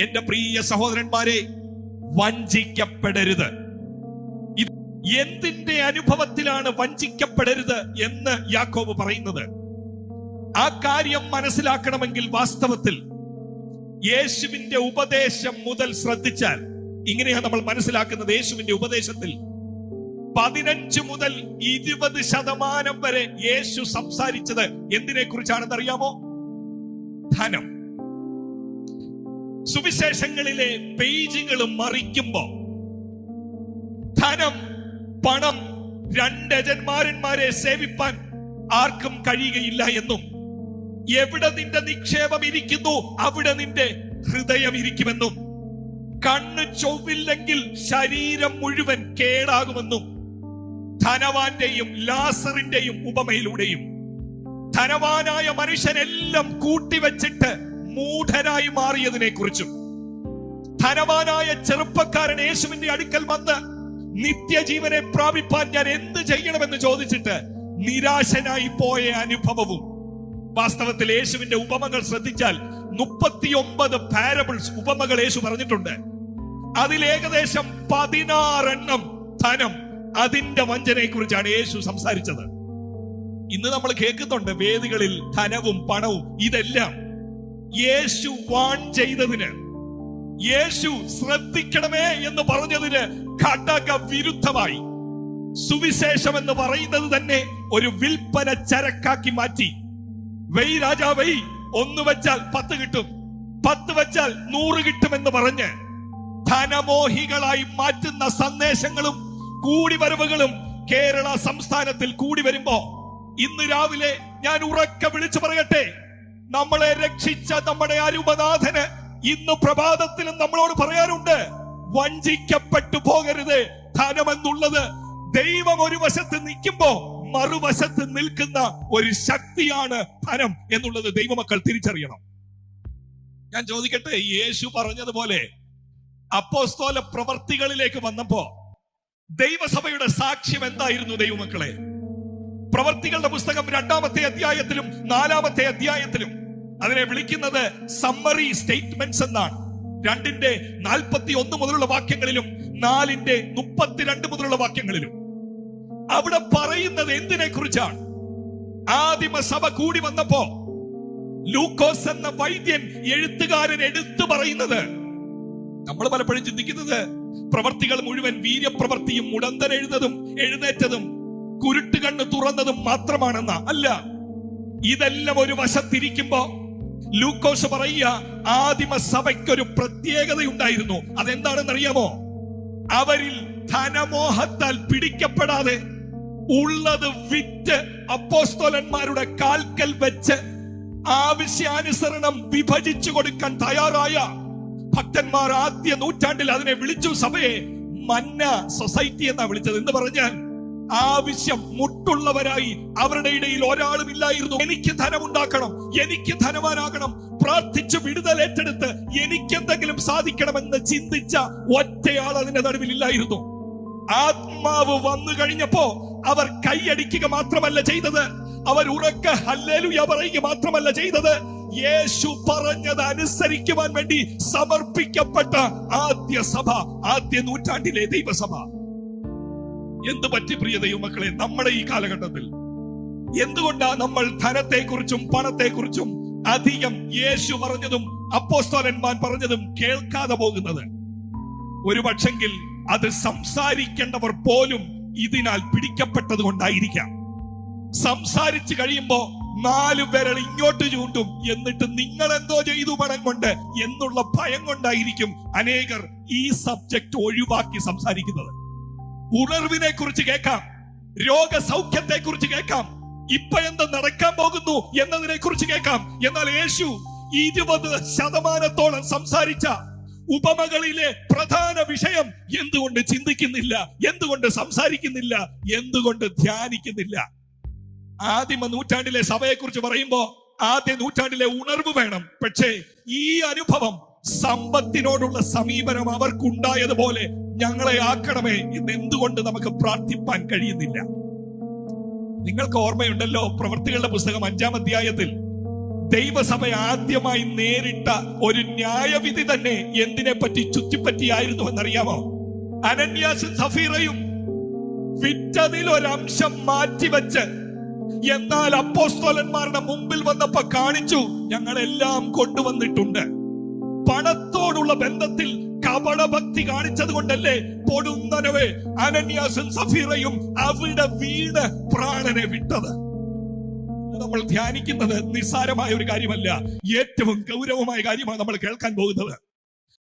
എന്റെ പ്രിയ സഹോദരന്മാരെ വഞ്ചിക്കപ്പെടരുത്. എന്തിന്റെ അനുഭവത്തിലാണ് വഞ്ചിക്കപ്പെടരുത് എന്ന് യാക്കോബ് പറയുന്നത്? ആ കാര്യം മനസ്സിലാക്കണമെങ്കിൽ വാസ്തവത്തിൽ യേശുവിന്റെ ഉപദേശം മുതൽ ശ്രദ്ധിച്ചാൽ ഇങ്ങനെയാണ് നമ്മൾ മനസ്സിലാക്കുന്നത് യേശുവിന്റെ ഉപദേശത്തിൽ. പതിനഞ്ച് മുതൽ ഇരുപത് ശതമാനം വരെ യേശു സംസാരിച്ചത് എന്തിനെ കുറിച്ചാണെന്ന് അറിയാമോ ധനം. സുവിശേഷങ്ങളിലെ പേജുകൾ മറിക്കുമ്പോ ധനം പണം രണ്ട് യജന്മാരന്മാരെ സേവിപ്പാൻ ആർക്കും കഴിയുകയില്ല എന്നും എവിടെ നിന്റെ നിക്ഷേപം ഇരിക്കുന്നു അവിടെ നിന്റെ ഹൃദയം ഇരിക്കുമെന്നും കണ്ണ് ചൊവ്വില്ലെങ്കിൽ ശരീരം മുഴുവൻ കേടാകുമെന്നും ധനവാന്റെയും ലാസറിന്റെയും ഉപമയിലൂടെയും ധനവാനായ മനുഷ്യനെല്ലാം കൂട്ടിവെച്ചിട്ട് മൂഢനായി മാറിയതിനെ കുറിച്ചും ധനവാനായ ചെറുപ്പക്കാരൻ യേശുവിന്റെ അടുക്കൽ വന്ന് നിത്യജീവനെ പ്രാപിപ്പാൻ ഞാൻ എന്ത് ചെയ്യണമെന്ന് ചോദിച്ചിട്ട് നിരാശനായി പോയ അനുഭവവും വാസ്തവത്തിൽ യേശുവിന്റെ ഉപമകൾ ശ്രദ്ധിച്ചാൽ മുപ്പത്തിയൊമ്പത് പാരബിൾസ് ഉപമകൾ യേശു പറഞ്ഞിട്ടുണ്ട്. അതിൽ ഏകദേശം പതിനാറെണ്ണം ധനം അതിന്റെ വഞ്ചനയെ കുറിച്ചാണ് യേശു സംസാരിച്ചത്. ഇന്ന് നമ്മൾ കേൾക്കുന്നുണ്ട് വേദികളിൽ ധനവും പണവും ഇതെല്ലാം. യേശു വാൺ ചെയ്തതിന് യേശു ശ്രദ്ധിക്കണമേ എന്ന് പറഞ്ഞതിന് ഘടക വിരുദ്ധമായി. സുവിശേഷം എന്ന് പറയുന്നത് തന്നെ ഒരു വിൽപ്പന ചരക്കാക്കി മാറ്റി. വെയ് രാജാ വെയ് ഒന്ന് വെച്ചാൽ പത്ത് കിട്ടും. പത്ത് വെച്ചാൽ നൂറ് കിട്ടുമെന്ന് പറഞ്ഞ് ധനമോഹികളായി മാറ്റുന്ന സന്ദേശങ്ങളും കൂടിവരവുകളും കേരള സംസ്ഥാനത്തിൽ കൂടി വരുമ്പോ ഇന്ന് രാവിലെ ഞാൻ ഉറക്കെ വിളിച്ചു പറയട്ടെ. നമ്മളെ രക്ഷിച്ച നമ്മുടെ അരുപനാഥന് ഇന്ന് പ്രഭാതത്തിലും നമ്മളോട് പറയാറുണ്ട് വഞ്ചിക്കപ്പെട്ടു പോകരുത്. ധനമെന്നുള്ളത് ദൈവം ഒരു വശത്ത് നിൽക്കുമ്പോ മറുവശത്ത് നിൽക്കുന്ന ഒരു ശക്തിയാണ് ധനം എന്നുള്ളത് ദൈവമക്കൾ തിരിച്ചറിയണം. ഞാൻ ചോദിക്കട്ടെ യേശു പറഞ്ഞതുപോലെ അപ്പോസ്തോല പ്രവർത്തികളിലേക്ക് വന്നപ്പോ ദൈവസഭയുടെ സാക്ഷ്യം എന്തായിരുന്നു ദൈവമക്കളെ? പ്രവർത്തികളുടെ പുസ്തകം രണ്ടാമത്തെ അധ്യായത്തിലും നാലാമത്തെ അധ്യായത്തിലും അതിനെ വിളിക്കുന്നത് സമ്മറി സ്റ്റേറ്റ്മെന്റ്സ് എന്നാണ്. രണ്ടിന്റെ നാൽപ്പത്തി ഒന്ന് മുതലുള്ള വാക്യങ്ങളിലും നാലിന്റെ മുപ്പത്തിരണ്ട് മുതലുള്ള വാക്യങ്ങളിലും. അവിടെ പറയുന്നത് എന്തിനെ കുറിച്ചാണ് ആദിമ സഭ കൂടി വന്നപ്പോ ലൂക്കോസ് എന്ന വൈദ്യൻ എഴുത്തുകാരൻ എടുത്തു പറയുന്നത്. നമ്മൾ പലപ്പോഴും ചിന്തിക്കുന്നത് പ്രവർത്തികൾ മുഴുവൻ വീര്യപ്രവർത്തിയും മുടന്തൻ എഴുതതും എഴുന്നേറ്റതും കുരുട്ട് കണ്ണ് തുറന്നത് മാത്രമാണെന്ന. അല്ല ഇതെല്ലാം ഒരു വശത്തിരിക്കുമ്പോ ലൂക്കോസ് പറയുക ആദിമ സഭയ്ക്കൊരു പ്രത്യേകതയുണ്ടായിരുന്നു. അതെന്താണെന്നറിയാമോ? അവരിൽ ധനമോഹത്താൽ പിടിക്കപ്പെടാതെ ഉള്ളത് വിറ്റ് അപ്പോസ്തോലന്മാരുടെ കാൽക്കൽ വെച്ച് ആവശ്യാനുസരണം വിഭജിച്ചു കൊടുക്കാൻ തയ്യാറായ ഭക്തന്മാർ ആദ്യ നൂറ്റാണ്ടിൽ അതിനെ വിളിച്ചു സഭയെ മന്ന സൊസൈറ്റി എന്നാ വിളിച്ചത്. എന്ന് പറഞ്ഞാൽ ആവശ്യം മുട്ടുള്ളവരായി അവരുടെ ഇടയിൽ ഒരാളും ഇല്ലായിരുന്നു എനിക്ക് ധനമുണ്ടാക്കണം എനിക്ക് ധനവാനാകണം പ്രാർത്ഥിച്ച് വിടുതൽ ഏറ്റെടുത്ത് എനിക്ക് എന്തെങ്കിലും സാധിക്കണമെന്ന് ചിന്തിച്ച ഒറ്റയാൾ അതിന്റെ നടുവിൽ ഇല്ലായിരുന്നു. ആത്മാവ് വന്നു കഴിഞ്ഞപ്പോ അവർ കൈയടിക്കുക മാത്രമല്ല ചെയ്തത്. അവർ ഉറക്ക ഹല്ലേലൂയ പറയുക മാത്രമല്ല ചെയ്തത്. യേശു പറഞ്ഞത് അനുസരിക്കുവാൻ വേണ്ടി സമർപ്പിക്കപ്പെട്ട ആദ്യ സഭ ആദ്യ നൂറ്റാണ്ടിലെ ദൈവസഭ. എന്ത് പറ്റി പ്രിയ ദൈവമക്കളെ നമ്മുടെ ഈ കാലഘട്ടത്തിൽ? എന്തുകൊണ്ടാ നമ്മൾ ധനത്തെക്കുറിച്ചും പണത്തെക്കുറിച്ചും അധികം യേശു പറഞ്ഞതും അപ്പോസ്തോലന്മാർ പറഞ്ഞതും കേൾക്കാതെ പോകുന്നത്? ഒരു പക്ഷെങ്കിൽ അത് സംസാരിക്കേണ്ടവർ പോലും ഇതിനാൽ പിടിക്കപ്പെട്ടത് കൊണ്ടായിരിക്കാം. സംസാരിച്ചു കഴിയുമ്പോ നാലു വിരൽ ഇങ്ങോട്ട് ചൂണ്ടും എന്നിട്ട് നിങ്ങൾ എന്തോ ചെയ്തു പണം കൊണ്ട് എന്നുള്ള ഭയം കൊണ്ടായിരിക്കും അനേകർ ഈ സബ്ജക്ട് ഒഴിവാക്കി സംസാരിക്കുന്നത്. ഉണർവിനെ കുറിച്ച് കേൾക്കാം. രോഗസൗഖ്യത്തെ കുറിച്ച് കേൾക്കാം. ഇപ്പൊ എന്ത് നടക്കാൻ പോകുന്നു എന്നതിനെ കുറിച്ച് കേൾക്കാം. എന്നാൽ യേശു ഇരുപത് ശതമാനത്തോളം സംസാരിച്ച ഉപമകളിലെ പ്രധാന വിഷയം എന്തുകൊണ്ട് ചിന്തിക്കുന്നില്ല എന്തുകൊണ്ട് സംസാരിക്കുന്നില്ല എന്തുകൊണ്ട് ധ്യാനിക്കുന്നില്ല? ആദിമ നൂറ്റാണ്ടിലെ സഭയെ കുറിച്ച് പറയുമ്പോ ആദ്യ നൂറ്റാണ്ടിലെ ഉണർവ് വേണം. പക്ഷേ ഈ അനുഭവം സമ്പത്തിനോടുള്ള സമീപനം അവർക്കുണ്ടായതുപോലെ ഞങ്ങളെ ആക്കണമേ എന്ന് എന്തുകൊണ്ട് നമുക്ക് പ്രാർത്ഥിപ്പാൻ കഴിയുന്നില്ല? നിങ്ങൾക്ക് ഓർമ്മയുണ്ടല്ലോ പ്രവർത്തികളുടെ പുസ്തകം അഞ്ചാം അധ്യായത്തിൽ ദൈവസഭ ആദ്യമായി നേരിട്ട ഒരു ന്യായവിധി തന്നെ എന്തിനെ പറ്റി ചുറ്റിപ്പറ്റിയായിരുന്നു എന്നറിയാമോ? അനന്യാസും സഫീറയും വിറ്റതിൽ ഒരംശം മാറ്റിവെച്ച് എന്നാൽ അപ്പോസ്തോലന്മാരുടെ മുമ്പിൽ വന്നപ്പോ കാണിച്ചു ഞങ്ങളെല്ലാം കൊണ്ടുവന്നിട്ടുണ്ട്. പണത്തോടുള്ള ബന്ധത്തിൽ കപടഭക്തി കാണിച്ചത് കൊണ്ടല്ലേ പൊടുന്നനവേ അനന്യാസും സഫീറയും അവിടെ വീണ് പ്രാണനെ വിട്ടത്. നമ്മൾ ധ്യാനിക്കുന്നത് നിസ്സാരമായ ഒരു കാര്യമല്ല ഏറ്റവും ഗൗരവമായ കാര്യമാണ് നമ്മൾ കേൾക്കാൻ പോകുന്നത്.